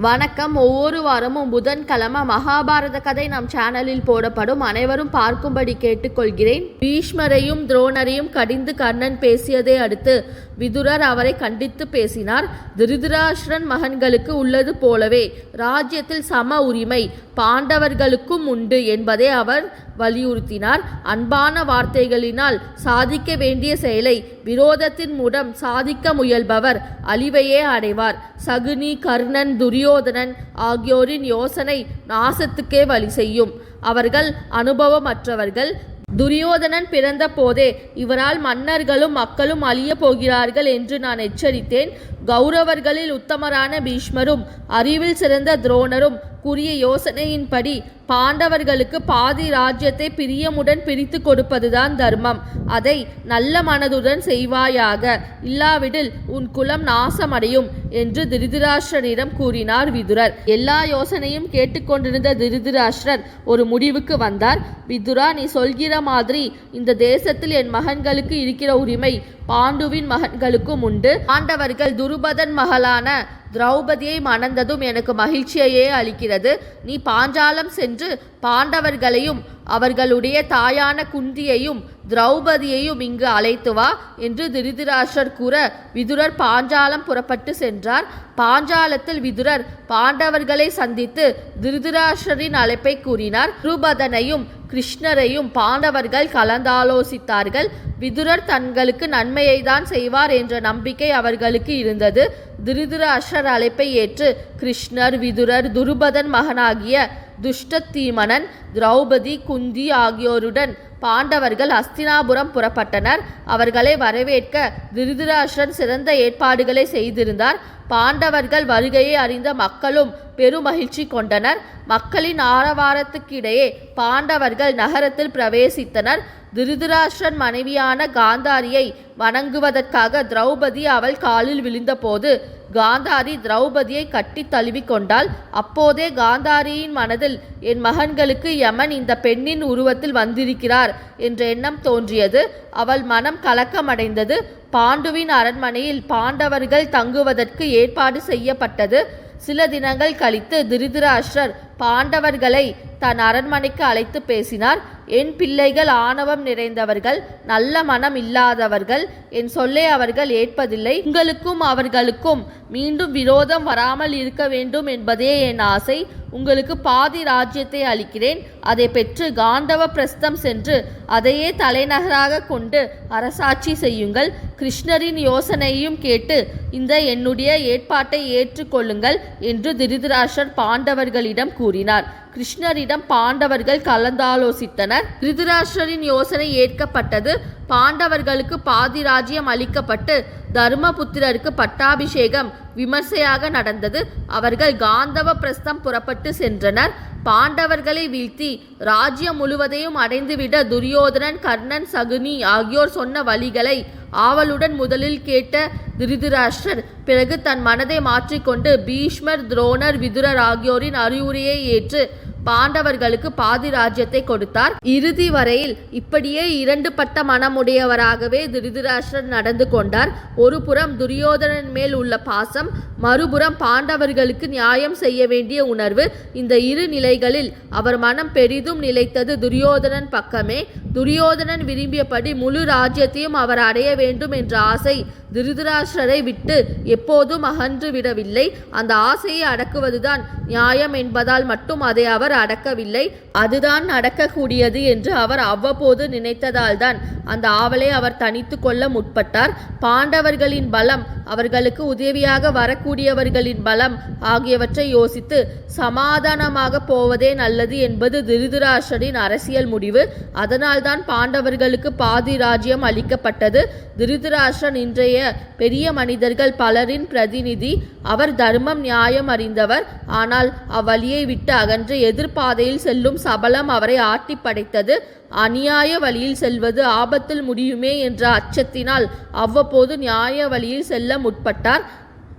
வணக்கம். ஒவ்வொரு வாரமும் புதன்கிழமை மகாபாரத கதை நம் சேனலில் போடப்படும். அனைவரும் பார்க்கும்படி கேட்டுக்கொள்கிறேன். பீஷ்மரையும் துரோணரையும் கடிந்து கர்ணன் பேசியதை அடுத்து விதுரர் அவரை கண்டித்து பேசினார். திருதராஷ்டிரன் மகன்களுக்கு உள்ளது போலவே ராஜ்யத்தில் சம உரிமை பாண்டவர்களுக்கும் உண்டு என்பதை அவர் வலியுறுத்தினார். அன்பான வார்த்தைகளினால் சாதிக்க வேண்டிய செயலை விரோதத்தின் மூலம் சாதிக்க முயல்பவர் அழிவையே அடைவார். சகுனி கர்ணன் துரியோதனன் ஆகியோரின் யோசனை நாசத்துக்கே வழி செய்யும். அவர்கள் அனுபவமற்றவர்கள் துரியோதனன் பிறந்த போதே இவரால் மன்னர்களும் மக்களும் அழியப் போகிறார்கள் என்று நான் எச்சரித்தேன். கௌரவர்களில் உத்தமரான பீஷ்மரும் அறிவில் சிறந்த துரோணரும் கூறிய யோசனையின்படி பாண்டவர்களுக்கு பாதி ராஜ்யத்தை பிரியமுடன் பிரித்து கொடுப்பதுதான் தர்மம். அதை நல்ல மனதுடன் செய்வாயாக. இல்லாவிடில் உன் குலம் நாசமடையும் என்று திருதராஷ்டிரனிடம் கூறினார் விதுரர். எல்லா யோசனையும் கேட்டுக்கொண்டிருந்த திருதராஷ்டிரர் ஒரு முடிவுக்கு வந்தார். விதுரா நீ சொல்கிற மாதிரி இந்த தேசத்தில் என் மகன்களுக்கு இருக்கிற உரிமை பாண்டுவின் மகன்களுக்கும் உண்டு. பாண்டவர்கள் துரு துருபதன் மகளான திரௌபதியை மணந்ததும் எனக்கு மகிழ்ச்சியையே அளிக்கிறது. நீ பாஞ்சாலம் சென்று பாண்டவர்களையும் அவர்களுடைய தாயான குந்தியையும் திரௌபதியையும் இங்கு அழைத்து வா என்று திருதிராஷர் கூற விதுரர் பாஞ்சாலம் புறப்பட்டு சென்றார். பாஞ்சாலத்தில் விதுரர் பாண்டவர்களை சந்தித்து திருதிராஷரின் அழைப்பை கூறினார். துருபதனையும் கிருஷ்ணரையும் பாண்டவர்கள் கலந்தாலோசித்தார்கள். விதுரர் தங்களுக்கு நன்மையை தான் செய்வார் என்ற நம்பிக்கை அவர்களுக்கு இருந்தது. திருதராஷ்டர் அழைப்பை ஏற்று கிருஷ்ணர் விதுரர் துருபதன் மகனாகிய துஷ்டத்தீமனன் திரௌபதி குந்தி ஆகியோருடன் பாண்டவர்கள் அஸ்தினாபுரம் புறப்பட்டனர். அவர்களை வரவேற்க திருதராஷ்டிரன் சிறந்த ஏற்பாடுகளை செய்திருந்தார். பாண்டவர்கள் வருகையை அறிந்த மக்களும் பெருமகிழ்ச்சி கொண்டனர். மக்களின் ஆரவாரத்துக்கிடையே பாண்டவர்கள் நகரத்தில் பிரவேசித்தனர். திருதராஷ்டிரன் மனைவியான காந்தாரியை வணங்குவதற்காக திரௌபதி அவள் காலில் விழுந்தபோது காந்தாரி திரௌபதியை கட்டி தழுவி கொண்டாள். அப்போதே காந்தாரியின் மனதில் என் மகன்களுக்கு யமன் இந்த பெண்ணின் உருவத்தில் வந்திருக்கிறார் என்ற எண்ணம் தோன்றியது. அவள் மனம் கலக்கமடைந்தது. பாண்டுவின் அரண்மனையில் பாண்டவர்கள் தங்குவதற்கு ஏற்பாடு செய்யப்பட்டது. சில தினங்கள் கழித்து திருதராஷ்டிரர் பாண்டவர்களை தன் அரண்மனைக்கு அழைத்து பேசினார். என் பிள்ளைகள் ஆணவம் நிறைந்தவர்கள் நல்ல மனம் இல்லாதவர்கள் என் சொல்லை அவர்கள் ஏற்பதில்லை. உங்களுக்கும் அவர்களுக்கும் மீண்டும் விரோதம் வராமல் இருக்க வேண்டும் என்பதே என் ஆசை. உங்களுக்கு பாதி ராஜ்யத்தை அளிக்கிறேன். அதை பெற்று காண்டவ பிரஸ்தம் சென்று அதையே தலைநகராக கொண்டு அரசாட்சி செய்யுங்கள். கிருஷ்ணரின் யோசனையும் கேட்டு இந்த என்னுடைய ஏற்பாட்டை ஏற்றுக்கொள்ளுங்கள் என்று திருதராஷர் பாண்டவர்களிடம் கூறினார். கிருஷ்ணரிடம் பாண்டவர்கள் கலந்தாலோசித்தனர். ரிதுராஷ்டரின் யோசனை ஏற்கப்பட்டது. பாண்டவர்களுக்கு பாதி ராஜ்யம் அளிக்கப்பட்டு தர்மபுத்திரருக்கு பட்டாபிஷேகம் விமர்சையாக நடந்தது. அவர்கள் காந்தவ பிரஸ்தம் புறப்பட்டு சென்றனர். பாண்டவர்களை வீழ்த்தி ராஜ்யம் முழுவதையும் அடைந்துவிட துரியோதனன் கர்ணன் சகுனி ஆகியோர் சொன்ன வழிகளை ஆவலுடன் முதலில் கேட்ட திருதிராஷ்டர் பிறகு தன் மனதை மாற்றிக்கொண்டு பீஷ்மர் துரோணர் விதுரர் ஆகியோரின் அறிவுரையை ஏற்று பாண்டவர்களுக்கு பாதி ராஜ்யத்தை கொடுத்தார். இறுதி வரையில் இப்படியே இரண்டு பட்ட மனமுடையவராகவே திருதராஷ்டிரன் நடந்து கொண்டார். ஒரு புறம் துரியோதனன் மேல் உள்ள பாசம் மறுபுறம் பாண்டவர்களுக்கு நியாயம் செய்ய வேண்டிய உணர்வு. இந்த இரு நிலைகளில் அவர் மனம் பெரிதும் நிலைத்தது துரியோதனன் பக்கமே. துரியோதனன் விரும்பியபடி முழு ராஜ்யத்தையும் அவர் அடைய வேண்டும் என்ற ஆசை திருதராஷ்டிரரை விட்டு எப்போதும் அகன்று விடவில்லை. அந்த ஆசையை அடக்குவதுதான் நியாயம் என்பதால் மட்டும் அதை அவர் அடக்கவில்லை. அதுதான் நடக்கக்கூடியது என்று அவர் அவ்வப்போது நினைத்ததால்தான் அந்த ஆவலை அவர் தனித்து கொள்ள முற்பட்டார். பாண்டவர்களின் பலம் அவர்களுக்கு உதவியாக வரக்கூடியவர்களின் பலம் ஆகியவற்றை யோசித்து சமாதானமாக போவதே நல்லது என்பது திருதராஷ்டரின் அரசியல் முடிவு. அதனால்தான் பாண்டவர்களுக்கு பாதி ராஜ்யம் அளிக்கப்பட்டது. திருதராஷ்டிரன் இன்றைய பெரிய மனிதர்கள் பலரின் பிரதிநிதி அவர் தர்மம் நியாயம் அறிந்தவர். ஆனால் அவ்வழியை விட்டு அகன்று எதிர்பாதையில் செல்லும் சபலம் அவரை ஆட்டி படைத்தது. அநியாய வழியில் செல்வது ஆபத்தில் முடியுமே என்ற அச்சத்தினால் அவ்வப்போது நியாய வழியில் செல்ல முற்பட்டார்.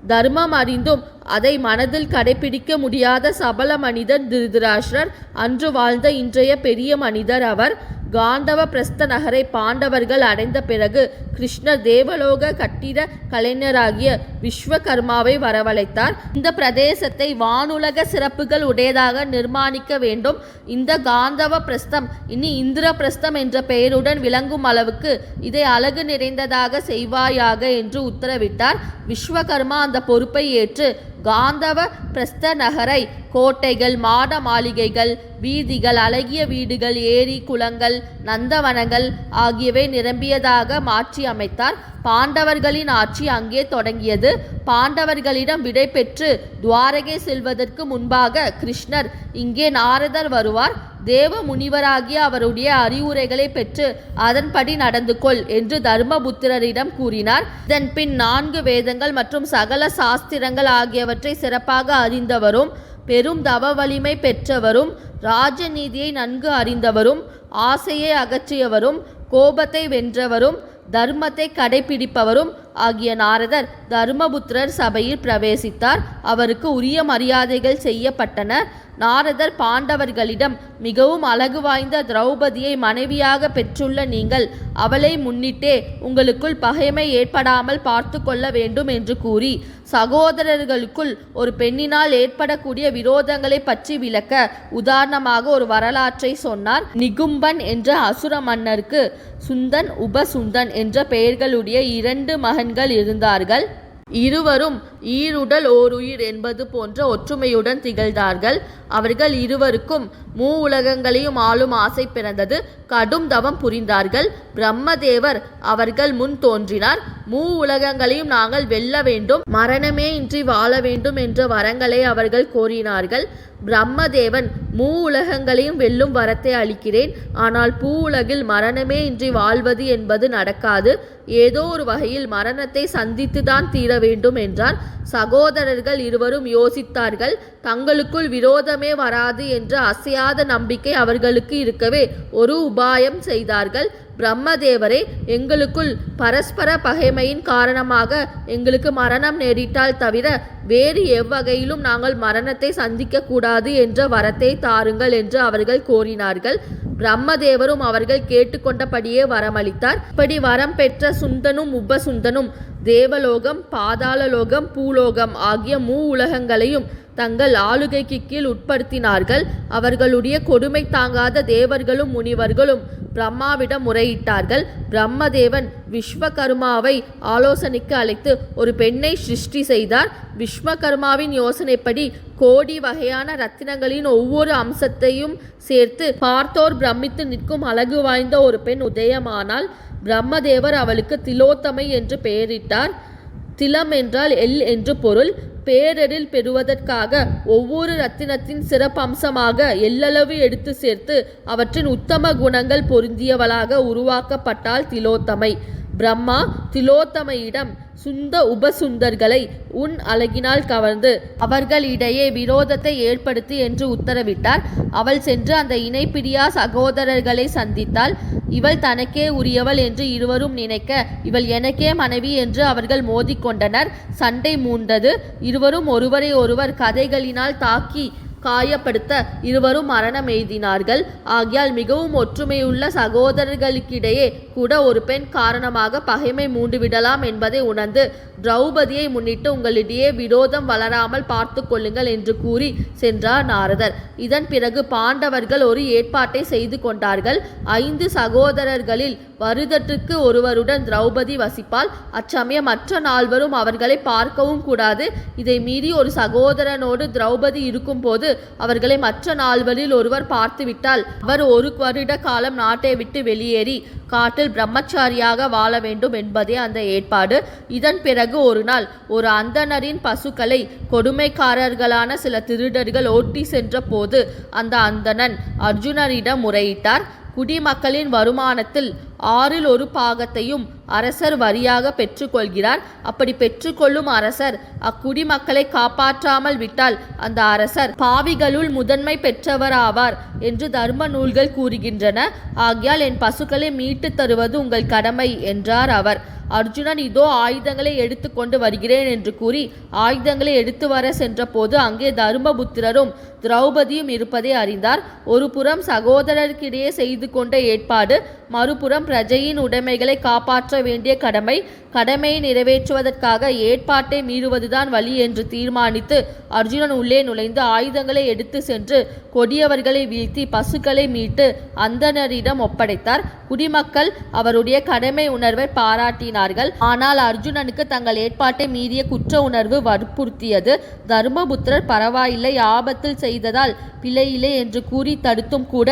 தர்மம் அறிந்தும் அதை மனதில் கடைபிடிக்க முடியாத சபல மனிதர் திருதராஷ்டிரர். அன்று வாழ்ந்த இன்றைய பெரிய மனிதர் அவர். காந்தவ பிரஸ்த நகரை பாண்டவர்கள் அடைந்த பிறகு கிருஷ்ணர் தேவலோக கட்டிட கலைஞராகிய விஸ்வகர்மாவை வரவழைத்தார். இந்த பிரதேசத்தை வானுலக சிறப்புகள் உடையதாக நிர்மாணிக்க வேண்டும். இந்த காந்தவ பிரஸ்தம் இனி இந்திர பிரஸ்தம் என்ற பெயருடன் விளங்கும் அளவுக்கு இதை அழகு நிறைந்ததாக செய்வாயாக என்று உத்தரவிட்டார். விஸ்வகர்மா அந்த பொறுப்பை ஏற்று காந்தவ பிரஸ்த நகரை கோட்டைகள் மாட மாளிகைகள் வீதிகள் அழகிய வீடுகள் ஏரி குளங்கள் நந்தவனங்கள் ஆகியவை நிரம்பியதாக மாற்றி அமைத்தார். பாண்டவர்களின் ஆட்சி அங்கே தொடங்கியது. பாண்டவர்களிடம் விடை பெற்று துவாரகை செல்வதற்கு முன்பாக கிருஷ்ணர் இங்கே நாரதர் வருவார். தேவ முனிவராகிய அவருடைய அறிவுரைகளை பெற்று அதன்படி நடந்து கொள் என்று தர்மபுத்திரரிடம் கூறினார். இதன் பின் நான்கு வேதங்கள் மற்றும் சகல சாஸ்திரங்கள் ஆகியவற்றை சிறப்பாக அறிந்தவரும் பெரும் தவ வலிமை பெற்றவரும் ராஜநீதியை நன்கு அறிந்தவரும் ஆசையை அகற்றியவரும் கோபத்தை வென்றவரும் தர்மத்தை கடைபிடிப்பவரும் ஆகிய நாரதர் தர்மபுத்திரர் சபையில் பிரவேசித்தார். அவருக்கு உரிய மரியாதைகள் செய்யப்பட்டன. நாரதர் பாண்டவர்களிடம் மிகவும் அழகு வாய்ந்த திரௌபதியை மனைவியாக பெற்றுள்ள நீங்கள் அவளை முன்னிட்டே உங்களுக்குள் பகைமை ஏற்படாமல் பார்த்து கொள்ள வேண்டும் என்று கூறி சகோதரர்களுக்குள் ஒரு பெண்ணினால் ஏற்படக்கூடிய விரோதங்களை பற்றி விளக்க உதாரணமாக ஒரு வரலாற்றை சொன்னார். நிகும்பன் என்ற அசுர மன்னருக்கு சுந்தன் உபசுந்தன் என்ற பெயர்களுடைய இரண்டு மகன்கள் இருந்தார்கள். இருவரும் ஈருடல் ஓருயிர் என்பது போன்ற ஒற்றுமையுடன் திகழ்ந்தார்கள். அவர்கள் இருவருக்கும் மூ உலகங்களையும் ஆளும் ஆசை பிறந்தது. கடும் தவம் புரிந்தார்கள். பிரம்மதேவர் அவர்கள் முன் தோன்றினார். மூ உலகங்களையும் நாங்கள் வெல்ல வேண்டும். மரணமே இன்றி வாழ வேண்டும் என்ற வரங்களை அவர்கள் கோரினார்கள். பிரம்மதேவன் மூ உலகங்களையும் வெல்லும் வரத்தை அளிக்கிறேன். ஆனால் பூ உலகில் மரணமே இன்றி வாழ்வது என்பது நடக்காது. ஏதோ ஒரு வகையில் மரணத்தை சந்தித்துதான் தீர வேண்டும் என்றார் சகோதரர்கள் இருவரும் யோசித்தார்கள் தங்களுக்குள் விரோதமே வராது என்ற அசையாத நம்பிக்கை அவர்களுக்கு இருக்கவே ஒரு உபாயம் செய்தார்கள். பிரம்மதேவரே எங்களுக்குள் பரஸ்பர பகைமையின் காரணமாக எங்களுக்கு மரணம் நேரிட்டால் தவிர வேறு எவ்வகையிலும் நாங்கள் மரணத்தை சந்திக்க கூடாது என்ற வரத்தை தாருங்கள் என்று அவர்கள் கோரினார்கள். பிரம்மதேவரும் அவர்கள் கேட்டுக்கொண்டபடியே வரமளித்தார். இப்படி வரம் பெற்ற சுந்தனும் உபசுந்தனும் தேவலோகம் பாதாளலோகம் பூலோகம் ஆகிய மூ உலகங்களையும் தங்கள் ஆளுகைக்கு கீழ் உட்படுத்தினார்கள். அவர்களுடைய கொடுமை தாங்காத தேவர்களும் முனிவர்களும் பிரம்மாவிடம் முறையிட்டார்கள். பிரம்மதேவன் விஸ்வகர்மாவை ஆலோசனைக்கு அழைத்து ஒரு பெண்ணை சிருஷ்டி செய்தார். விஸ்வகர்மாவின் யோசனைப்படி கோடி வகையான ரத்தினங்களின் ஒவ்வொரு அம்சத்தையும் சேர்த்து பார்த்தோர் பிரமித்து நிற்கும் அழகு வாய்ந்த ஒரு பெண் உதயமானால் பிரம்மதேவர் அவளுக்கு திலோத்தமை என்று பெயரிட்டார். திலம் என்றால் எல் என்று பொருள். பேரரில் பெறுவதற்காக ஒவ்வொரு ரத்தினத்தின் சிறப்பம்சமாக எல்லளவு எடுத்து சேர்த்து அவற்றின் உத்தம குணங்கள் பொருந்தியவளாக உருவாக்கப்பட்டால் திலோத்தமை. பிரம்மா திலோத்தமையிடம் சுந்த உபசுந்தர்களை உன் அழகினால் கவர்ந்து அவர்களிடையே விரோதத்தை ஏற்படுத்தி என்று உத்தரவிட்டார். அவள் சென்று அந்த இணைப்பிரியா சகோதரர்களை சந்தித்தாள். இவள் தனக்கே உரியவள் என்று இருவரும் நினைக்க இவள் எனக்கே மனைவி என்று அவர்கள் மோதிக்கொண்டனர். சண்டை மூண்டது. இருவரும் ஒருவரை ஒருவர் கதைகளினால் தாக்கி காயப்படுத்த இருவரும் மரணம் எய்தினார்கள். ஆகியால் மிகவும் ஒற்றுமையுள்ள சகோதரர்களுக்கிடையே கூட ஒரு பெண் காரணமாக பகைமை மூண்டுவிடலாம் என்பதை உணர்ந்து திரௌபதியை முன்னிட்டு உங்களிடையே விரோதம் வளராமல் பார்த்து கொள்ளுங்கள் என்று கூறி சென்றார் நாரதர். இதன் பிறகு பாண்டவர்கள் ஒரு ஏற்பாட்டை செய்து கொண்டார்கள். ஐந்து சகோதரர்களில் வருதற்றுக்கு ஒருவருடன் திரௌபதி வசிப்பால் அச்சமயம் மற்ற நால்வரும் அவர்களை பார்க்கவும் கூடாது. இதை மீறி ஒரு சகோதரனோடு திரௌபதி இருக்கும்போது அவர்களை மற்ற நால்வரில் ஒருவர் பார்த்துவிட்டால் அவர் ஒரு வருட காலம் நாட்டை விட்டு வெளியேறி காட்டில் பிரம்மச்சாரியாக வாழ வேண்டும் என்பதே அந்த ஏற்பாடு. இதன் பிறகு ஒரு நாள் ஒரு அந்தணரின் பசுக்களை கொடுமைக்காரர்களான சில திருடர்கள் ஓட்டி சென்ற போது அந்த அந்தணன் அர்ஜுனரிடம் முறையிட்டார். குடிமக்களின் வருமானத்தில் ஆறில் ஒரு பாகத்தையும் அரசர் வரியாக பெற்றுக்கொள்கிறார். அப்படி பெற்றுக்கொள்ளும் அரசர் அக்குடிமக்களை காப்பாற்றாமல் விட்டால் அந்த அரசர் பாவிகளுள் முதன்மை பெற்றவராவார் என்று தர்ம நூல்கள் கூறுகின்றன. ஆகையால் என் பசுக்களை மீட்டுத் தருவது உங்கள் கடமை என்றார் அவர். அர்ஜுனன் இதோ ஆயுதங்களை எடுத்துக்கொண்டு வருகிறேன் என்று கூறி ஆயுதங்களை எடுத்து வர சென்றபோது அங்கே தருமபுத்திரரும் திரௌபதியும் இருப்பதை அறிந்தார். ஒரு புறம் சகோதரருக்கிடையே செய்து கொண்ட ஏற்பாடு மறுபுறம் பிரஜையின் உடைமைகளை காப்பாற்ற வேண்டிய கடமை கடமையை நிறைவேற்றுவதற்காக ஏற்பாட்டை மீறுவதுதான் வழி என்று தீர்மானித்து அர்ஜுனன் உள்ளே நுழைந்து ஆயுதங்களை எடுத்து சென்று கொடியவர்களை வீழ்த்தி பசுக்களை மீட்டு அந்தணரிடம் ஒப்படைத்தார். குடிமக்கள் அவருடைய கடமை உணர்வை பாராட்டினார்கள். ஆனால் அர்ஜுனனுக்கு தங்கள் ஏற்பாட்டை மீறிய குற்ற உணர்வு வற்புறுத்தியது. தர்மபுத்திரர் பரவாயில்லை ஆபத்தில் செய்ததால் பிழையில்லை என்று கூறி தடுத்தும் கூட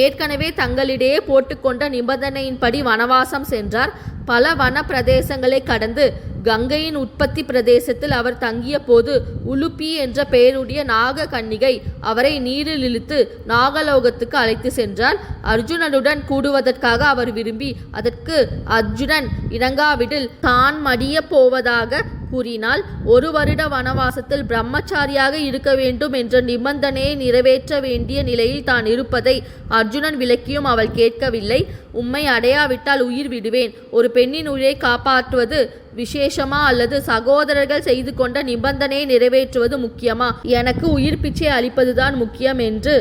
ஏற்கனவே தங்களிடையே போட்டுக்கொண்ட நிபந்தனையின்படி வனவாசம் சென்றார். பல வன பிரதேசங்களை கடந்து கங்கையின் உற்பத்தி பிரதேசத்தில் அவர் தங்கிய போது உலுப்பி என்ற பெயருடைய நாக கன்னிகை அவரை நீரில் இழுத்து நாகலோகத்துக்கு அழைத்து சென்றார். அர்ஜுனனுடன் கூடுவதற்காக அவர் விரும்பி அதற்கு அர்ஜுனன் இணங்காவிடில் தான் மடிய போவதாக கூறினால் ஒரு வருட வனவாசத்தில் பிரம்மச்சாரியாக இருக்க வேண்டும் என்ற நிபந்தனையை நிறைவேற்ற வேண்டிய நிலையில் தான் இருப்பதை அர்ஜுனன் விளக்கியும் அவள் கேட்கவில்லை. உம்மை அடையாவிட்டால் உயிர் விடுவேன். ஒரு பெண்ணின் உயிரை காப்பாற்றுவது விசேஷமா அல்லது சகோதரர்கள் செய்து கொண்ட நிபந்தனையை நிறைவேற்றுவது முக்கியமா? எனக்கு உயிர் பிச்சை அளிப்பதுதான் முக்கியம் என்று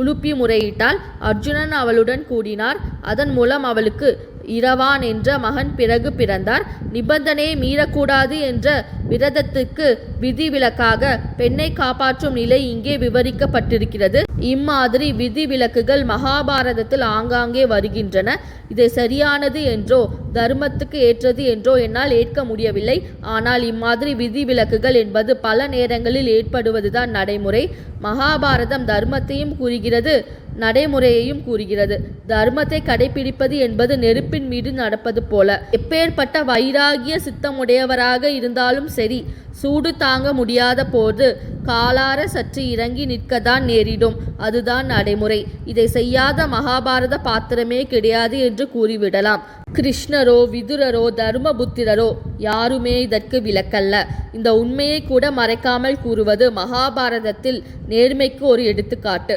உலுப்பி முறையிட்டால் அர்ஜுனன் அவளுடன் கூடினார். அதன் மூலம் அவளுக்கு இரவான் என்ற மகன் பிறகு பிறந்தார். நிபந்தனையை மீறக்கூடாது என்ற விரதத்துக்கு விதிவிலக்காக பெண்ணை காப்பாற்றும் நிலை இங்கே விவரிக்கப்பட்டிருக்கிறது. இம்மாதிரி விதிவிலக்குகள் மகாபாரதத்தில் ஆங்காங்கே வருகின்றன. இதை சரியானது என்றோ தர்மத்துக்கு ஏற்றது என்றோ என்னால் ஏற்க முடியவில்லை. ஆனால் இம்மாதிரி விதிவிலக்குகள் என்பது பல நேரங்களில் ஏற்படுவதுதான் நடைமுறை. மகாபாரதம் தர்மத்தையும் கூறுகிறது. நடைமுறையையும் கூறுகிறது. தர்மத்தை கடைபிடிப்பது என்பது நெருப்பின் மீது நடப்பது போல. எப்பேற்பட்ட வைராகிய சித்தமுடையவராக இருந்தாலும் சரி சூடு தாங்க முடியாத போது காலார சற்று இறங்கி நிற்கத்தான் நேரிடும். அதுதான் நடைமுறை. இதை செய்யாத மகாபாரத பாத்திரமே கிடையாது என்று கூறிவிடலாம். கிருஷ்ணரோ விதுரரோ தர்மபுத்திரரோ யாருமே இதற்கு விலக்கல்ல. இந்த உண்மையை கூட மறைக்காமல் கூறுவது மகாபாரதத்தில் நேர்மைக்கு ஒரு எடுத்துக்காட்டு.